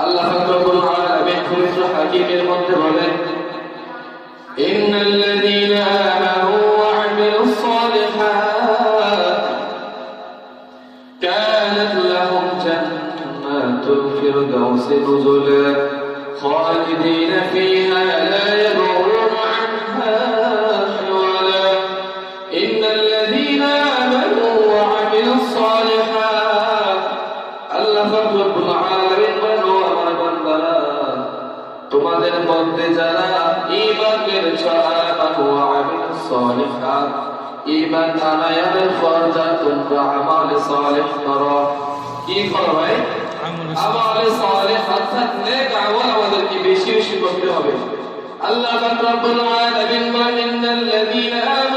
ألا فتكن على منكم الصحة بالمنطقة إن الذين آمنوا وعملوا الصالحات كانت لهم جنات الفردوس نزلا خالدين فيها তোমাদের মধ্যে যারা ইমানের এনেছো ও ওয়া আমিলুস সালিহাত ঈমান আনায়াতের ফরজা তোমরা আমাল সালিহ করো। কি করো ভাই? আমাল সালিহ। অর্থাৎ নেক আমল আমাদেরকে বেশি বেশি করতে হবে। আল্লাহ পাক রব্বুল আলামিন বলেন আমানু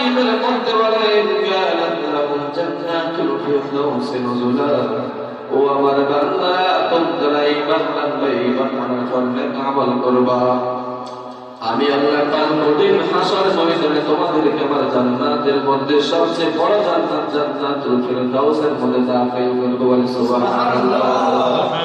হাকিমের মধ্যে লাহুম জান্নাতুল ফিরদাউস নুজুলা। ও আমার বান্দা, তোমরা ঈমান আনবে ঈমান আনার ফলে আমল করবা। আমি আল্লাহ কাল কঠিন হাসর ময়দানে তোমাদেরকে আমার জান্নাতের মধ্যে সবচেয়ে বড় জান্নাত জান্নাতুল ফিরদাউসের মধ্যে দাখিল করব বলে সুবহানাল্লাহ।